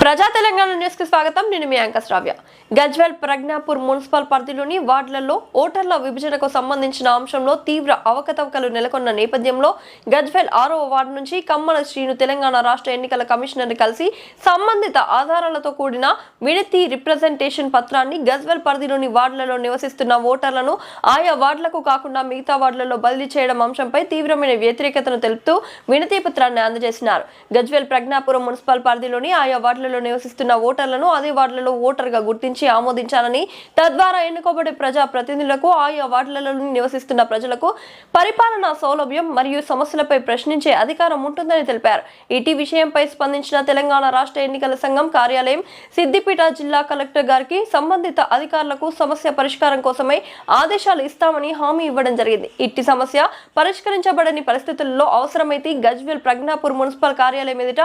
ప్రజా తెలంగాణ న్యూస్కి స్వాగతం. నేను మీ యాంక శ్రావ్య గజ్వెల్ ప్రజ్ఞాపూర్ మున్సిపల్ పరిధిలోని వార్డులలో ఓటర్ల విభజనకు సంబంధించిన అంశంలో తీవ్ర అవకతవకలు నెలకొన్న నేపథ్యంలో గజ్వెల్ ఆరో వార్డు నుంచి కమ్మల శ్రీను తెలంగాణ రాష్ట్ర ఎన్నికల కమిషనర్ కలిసి సంబంధిత ఆధారాలతో కూడిన వినతి రిప్రజెంటేషన్ పత్రాన్ని గజ్వెల్ పరిధిలోని వార్డులలో నివసిస్తున్న ఓటర్లను ఆయా వార్డులకు కాకుండా మిగతా వార్డులలో బదిలీ చేయడం అంశంపై తీవ్రమైన వ్యతిరేకతను తెలుపుతూ వినతి పత్రాన్ని అందజేసినారు. గజ్వెల్ ప్రజ్ఞాపురం మున్సిపల్ పరిధిలోని ఆయా వార్డులలో నివసిస్తున్న ఓటర్లను అదే వార్డులలో ఓటర్గా గుర్తించి ఆమోదించాలని తద్వారా ఎన్నుకోబడే ప్రజా ప్రతినిధులకు ఆయా వార్డులలో నివసిస్తున్న ప్రజలకు పరిపాలనా సౌలభ్యం మరియు సమస్యలపై ప్రశ్నించే అధికారం ఉంటుందని తెలిపారు. ఇటీ విషయంపై స్పందించిన తెలంగాణ రాష్ట్ర ఎన్నికల సంఘం కార్యాలయం సిద్దిపేట జిల్లా కలెక్టర్ గారికి సంబంధిత అధికారులకు సమస్య పరిష్కారం కోసమై ఆదేశాలు ఇస్తామని హామీ ఇవ్వడం జరిగింది. ఇట్టి సమస్య పరిష్కరించబడని పరిస్థితుల్లో అవసరమైతే గజ్వేల్ ప్రజ్ఞాపూర్ మున్సిపల్ కార్యాలయం ఎదుట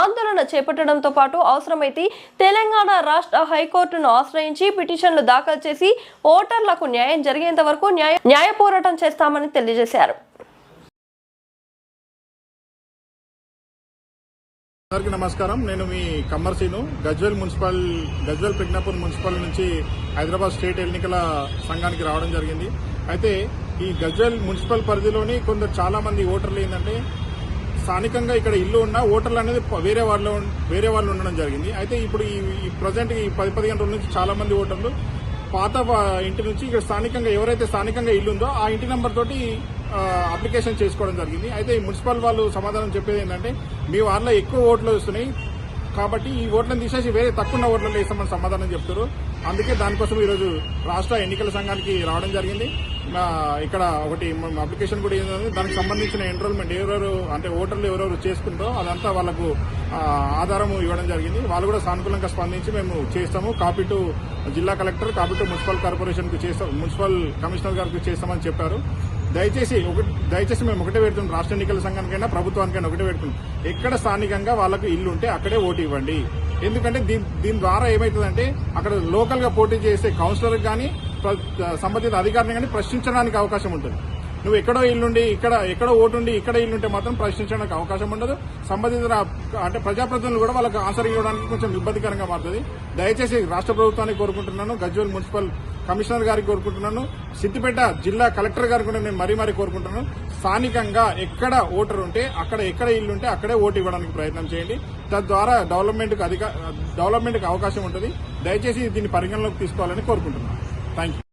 ఆందోళన చేపట్టడంతో పాటు అవసరమైతే తెలంగాణ రాష్ట్ర హైకోర్టును ఆశ్రయించి పిటిషన్లు దాఖలు చేసి ఓటర్లకు న్యాయం జరిగేంత వరకు న్యాయ న్యాయ పోరాటం చేస్తామని తెలియజేశారు. అందరికీ నమస్కారం. నేను మీ కమ్మర్సీను గజ్వెల్ మున్సిపల్ గజ్వెల్ ప్రజ్ఞాపూర్ మున్సిపల్ నుంచి హైదరాబాద్ స్టేట్ ఎన్నికల సంఘానికి రావడం జరిగింది. అయితే ఈ గజ్వెల్ మున్సిపల్ పరిధిలోని కొందరు చాలా మంది ఓటర్లు ఏంటంటే స్థానికంగా ఇక్కడ ఇల్లు ఉన్న ఓటర్లు అనేది వేరే వాళ్ళు వేరే వాళ్ళు ఉండడం జరిగింది. అయితే ఇప్పుడు ఈ ప్రజెంట్ ఈ పది పది గంటల నుంచి చాలా మంది ఓటర్లు పాత ఇంటి నుంచి ఇక్కడ స్థానికంగా ఎవరైతే స్థానికంగా ఇల్లు ఉందో ఆ ఇంటి నెంబర్ తోటి అప్లికేషన్ చేసుకోవడం జరిగింది. అయితే ఈ మున్సిపల్ వాళ్ళు సమాధానం చెప్పేది ఏంటంటే మీ వారిలో ఎక్కువ ఓట్లు వస్తున్నాయి కాబట్టి ఈ ఓట్లను తీసేసి వేరే తక్కువ ఓట్లలో వేస్తామని సమాధానం చెప్తారు అందుకే దానికోసం ఈరోజు రాష్ట్ర ఎన్నికల సంఘానికి రావడం జరిగింది. ఇక్కడ ఒకటి అప్లికేషన్ కూడా ఏంటంటే దానికి సంబంధించిన ఎన్రోల్మెంట్ ఎవరెవరు అంటే ఓటర్లు ఎవరెవరు చేసుకుంటారో అదంతా వాళ్ళకు ఆధారం ఇవ్వడం జరిగింది. వాళ్ళు కూడా సానుకూలంగా స్పందించి మేము చేస్తాము. కాపీ టు జిల్లా కలెక్టర్ కాపీ టు మున్సిపల్ కార్పొరేషన్కు చేస్తాం మున్సిపల్ కమిషనర్ గారికి చేస్తామని చెప్పారు. దయచేసి ఒకటి దయచేసి మేము ఒకటే పెడుతున్నాం. రాష్ట్ర ఎన్నికల సంఘానికైనా ప్రభుత్వానికైనా ఒకటే పెడుతున్నాం. ఎక్కడ స్థానికంగా వాళ్ళకు ఇల్లు ఉంటే అక్కడే ఓటు ఇవ్వండి. ఎందుకంటే దీని దీని ద్వారా ఏమవుతుందంటే అక్కడ లోకల్గా పోటీ చేసే కౌన్సిలర్ కానీ సంబంధిత అధికారిని కానీ ప్రశ్నించడానికి అవకాశం ఉంటుంది. నువ్వు ఎక్కడో ఇల్లుండి ఇక్కడ ఎక్కడో ఓటుండి ఇక్కడ ఇల్లుంటే మాత్రం ప్రశ్నించడానికి అవకాశం ఉండదు. సంబంధిత అంటే ప్రజాప్రతినిధులు కూడా వాళ్ళకి ఆన్సర్ ఇవ్వడానికి కొంచెం ఇబ్బందికరంగా మారుతుంది. దయచేసి రాష్ట్ర ప్రభుత్వానికి కోరుకుంటున్నాను గజ్వేల్ మున్సిపల్ కమిషనర్ గారికి కోరుకుంటున్నాను సిద్దిపేట జిల్లా కలెక్టర్ గారికి కూడా నేను మరీ మరీ కోరుకుంటున్నాను. స్థానికంగా ఎక్కడ ఓటర్ ఉంటే అక్కడ ఎక్కడ ఇల్లు ఉంటే అక్కడే ఓటు ఇవ్వడానికి ప్రయత్నం చేయండి. తద్వారా డెవలప్మెంట్కి అధిక డెవలప్మెంట్కి అవకాశం ఉంటుంది. దయచేసి దీన్ని పరిగణలోకి తీసుకోవాలని కోరుకుంటున్నాను. Thank you